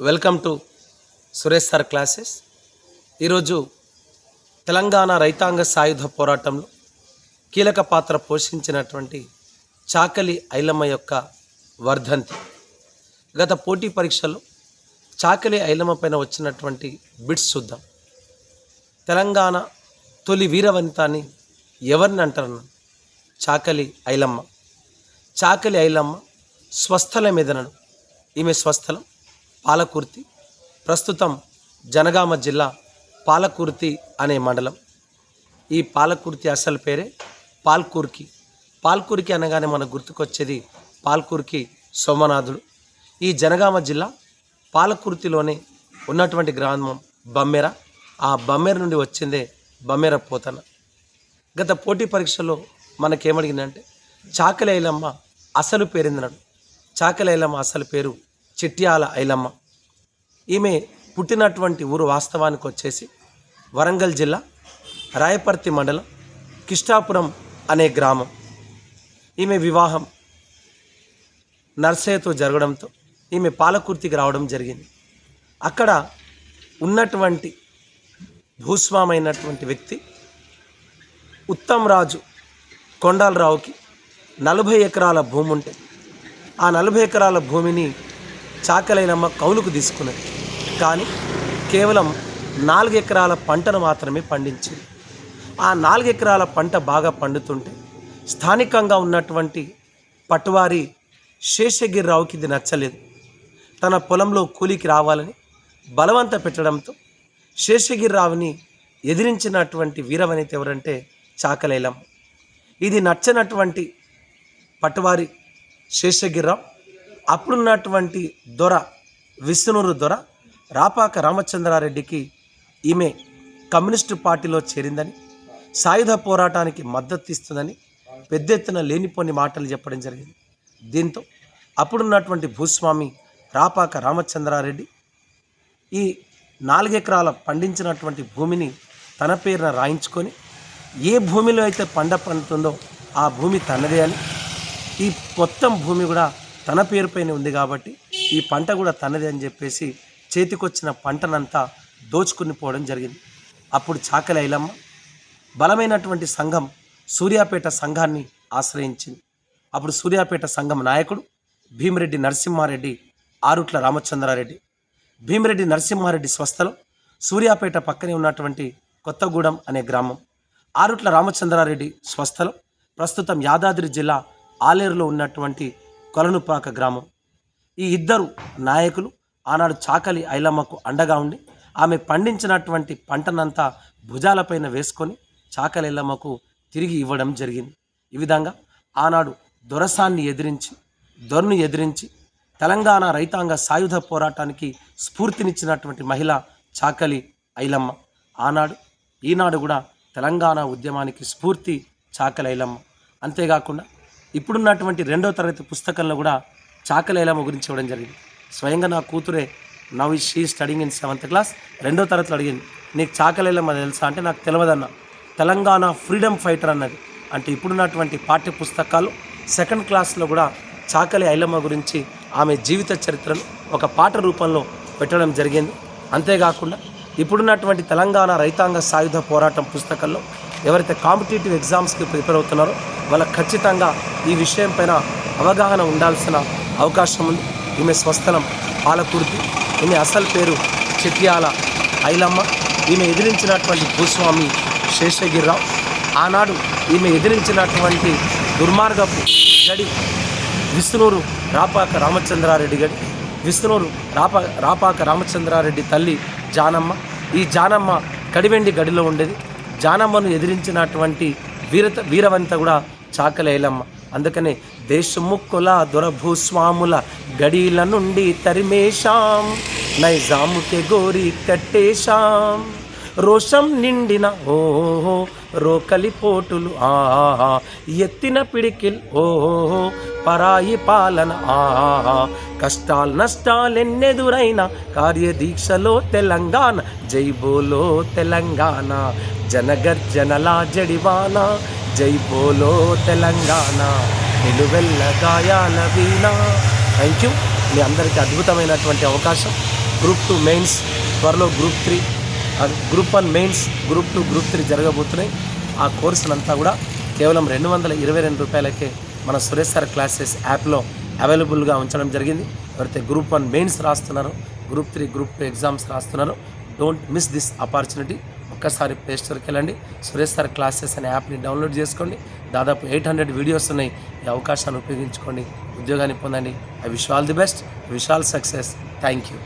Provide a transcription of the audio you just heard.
Welcome to Suresh sir classes. ఈరోజు తెలంగాణ రైతాంగ సాయుధ పోరాటంలో కీలక పాత్ర పోషించినటువంటి చాకలి ఐలమ్మ యొక్క వర్ధంతి. గత పోటీ పరీక్షలో చాకలి ఐలమ్మ పైన వచ్చినటువంటి బిట్స్ చూద్దాం. తెలంగాణ తొలి వీరవనిత అని ఎవరిని అంటారు చాకలి ఐలమ్మ. చాకలి ఐలమ్మ స్వస్థల మెదనడు ఈమె స్వస్థలం? పాలకుర్తి ప్రస్తుతం జనగామ జిల్లా పాలకుర్తి అనే మండలం. ఈ పాలకుర్తి అసలు పేరే పాల్కూర్కి. పాల్కూర్కి అనగానే మనకు గుర్తుకొచ్చేది పాల్కూర్కి సోమనాథుడు. ఈ జనగామ జిల్లా పాలకుర్తిలోనే ఉన్నటువంటి గ్రామం బమ్మెర. ఆ బమ్మెర నుండి వచ్చిందే బమ్మెర పోతన. గత పోటీ పరీక్షలో మనకేమడిగిందంటే చాకలేలమ్మ అసలు పేరిందన్నాడు. చాకలి అసలు పేరు చిట్యాల ఐలమ్మ. ఈమె పుట్టినటువంటి ఊరు వాస్తవానికి వచ్చేసి వరంగల్ జిల్లా రాయపర్తి మండలం కిష్టాపురం అనే గ్రామం. ఈమె వివాహం నర్సయ్యతో జరగడంతో ఈమె పాలకుర్తికి రావడం జరిగింది. అక్కడ ఉన్నటువంటి భూస్వామైనటువంటి వ్యక్తి ఉత్తమ్ రాజు కొండాలరావుకి నలభై ఎకరాల భూమి ఉంటే ఆ నలభై ఎకరాల భూమిని చాకలైనమ్మ కౌలుకు తీసుకున్నది. కానీ కేవలం నాలుగు ఎకరాల పంటను మాత్రమే పండించింది. ఆ నాలుగు ఎకరాల పంట బాగా పండుతుంటే స్థానికంగా ఉన్నటువంటి పట్టువారి శేషగిరిరావుకి ఇది నచ్చలేదు. తన పొలంలో కూలికి రావాలని బలవంత పెట్టడంతో శేషగిరిరావుని ఎదిరించినటువంటి వీరవనిత ఎవరంటే చాకలైలమ్మ. ఇది నచ్చనటువంటి పట్టువారి శేషగిరిరావు అప్పుడున్నటువంటి దొర విష్ణునూరు దొర రాపాక రామచంద్రారెడ్డికి ఈమె కమ్యూనిస్టు పార్టీలో చేరిందని సాయుధ పోరాటానికి మద్దతు ఇస్తుందని పెద్ద ఎత్తున లేనిపోని మాటలు చెప్పడం జరిగింది. దీంతో అప్పుడున్నటువంటి భూస్వామి రాపాక రామచంద్రారెడ్డి ఈ నాలుగెకరాల పండించినటువంటి భూమిని తన పేరున రాయించుకొని ఏ భూమిలో అయితే పంట పండుతుందో ఆ భూమి తనదే అని ఈ మొత్తం భూమి కూడా తన పేరుపైన ఉంది కాబట్టి ఈ పంట కూడా తనదే అని చెప్పేసి చేతికొచ్చిన పంటనంతా దోచుకుని పోవడం జరిగింది. అప్పుడు చాకలి ఐలమ్మ బలమైనటువంటి సంఘం సూర్యాపేట సంఘాన్ని ఆశ్రయించింది. అప్పుడు సూర్యాపేట సంఘం నాయకుడు భీమిరెడ్డి నరసింహారెడ్డి ఆరుట్ల రామచంద్రారెడ్డి. భీమిరెడ్డి నరసింహారెడ్డి స్వస్థలం సూర్యాపేట పక్కనే ఉన్నటువంటి కొత్తగూడెం అనే గ్రామం ఆరుట్ల రామచంద్రారెడ్డి స్వస్థలం ప్రస్తుతం యాదాద్రి జిల్లా ఆలేరులో ఉన్నటువంటి కొలనుపాక గ్రామం. ఈ ఇద్దరు నాయకులు ఆనాడు చాకలి ఐలమ్మకు అండగా ఉండి ఆమె పండించినటువంటి పంటనంతా భుజాలపైన వేసుకొని చాకలి ఐలమ్మకు తిరిగి ఇవ్వడం జరిగింది. ఈ విధంగా ఆనాడు దొరసాన్ని ఎదిరించి దొరను ఎదిరించి తెలంగాణ రైతాంగ సాయుధ పోరాటానికి స్ఫూర్తినిచ్చినటువంటి మహిళ చాకలి ఐలమ్మ. ఆనాడు ఈనాడు కూడా తెలంగాణ ఉద్యమానికి స్ఫూర్తి చాకలి ఐలమ్మ. అంతేకాకుండా ఇప్పుడున్నటువంటి రెండో తరగతి పుస్తకంలో కూడా చాకలి ఐలమ్మ గురించి ఇవ్వడం జరిగింది. స్వయంగా నా కూతురే now she studying in seventh class రెండో తరగతిలో అడిగింది. నీకు చాకలేలమ్మ తెలుసా? అంటే నాకు తెలియదన్న తెలంగాణ ఫ్రీడమ్ ఫైటర్ అన్నది. అంటే ఇప్పుడున్నటువంటి పాఠ్య పుస్తకాలు సెకండ్ క్లాస్లో కూడా చాకలి ఐలమ్మ గురించి ఆమె జీవిత చరిత్రను ఒక పాట రూపంలో పెట్టడం జరిగింది. అంతేకాకుండా ఇప్పుడున్నటువంటి తెలంగాణ రైతాంగ సాయుధ పోరాటం పుస్తకంలో ఎవరైతే కాంపిటేటివ్ ఎగ్జామ్స్కి ప్రిపేర్ అవుతున్నారో వాళ్ళకి ఖచ్చితంగా ఈ విషయం పైన అవగాహన ఉండాల్సిన అవకాశం ఉంది. ఈమె స్వస్థలం పాలకుర్తి ఈమె అసలు పేరు చెట్యాల ఐలమ్మ. ఈమె ఎదిరించినటువంటి భూస్వామి శేషగిరిరావు. ఆనాడు ఈమె ఎదిరించినటువంటి దుర్మార్గపు గడి విష్ణునూరు రాపాక రామచంద్రారెడ్డి గడి విష్ణునూరు రాపా రాపాక రామచంద్రారెడ్డి తల్లి జానమ్మ. ఈ జానమ్మ కడివెండి గడిలో ఉండేది. జానమ్మను ఎదిరించినటువంటి వీరత వీరవంత కూడా చాకలేలమ్మ. అందుకనే దేశముక్కుల దొరభూస్వాముల గడీల నుండి తరిమేశాం. నైజాముకే గోరి కట్టేశాం. రోషం నిండిన ఓహో రోకలి పోటులు ఆహా ఎత్తిన పిడికిల్ ఓహో పరాయి పాలన ఆహా కష్టాలు నష్టాలెన్నెదురైన కార్యదీక్షలో తెలంగాణ జై బోలో తెలంగాణ. జనగర్జనలా జడివాన జై బోలో తెలంగాణ. నిలువెల్ల గాయాల వీణ. థ్యాంక్ యూ మీ అందరికీ అద్భుతమైనటువంటి అవకాశం. గ్రూప్ టూ మెయిన్స్ త్వరలో group three. Group one mains group two group three జరగబోతున్నాయి. ఆ కోర్సునంతా కూడా కేవలం రెండు వందల ఇరవై రెండు రూపాయలకే మన సురేష్ సార్ క్లాసెస్ యాప్లో అవైలబుల్గా ఉంచడం జరిగింది. ఎవరైతే group one mains రాస్తున్నారో group three group two exams రాస్తున్నారో don't miss this opportunity. ఒక్కసారి ప్లే స్టోర్కి వెళ్ళండి. సురేష్ సార్ క్లాసెస్ అనే యాప్ని డౌన్లోడ్ చేసుకోండి. దాదాపు ఎయిట్ హండ్రెడ్ వీడియోస్ ఉన్నాయి. ఈ అవకాశాన్ని ఉపయోగించుకోండి ఉద్యోగాన్ని పొందండి. I wish all the best. Wish all success. Thank you.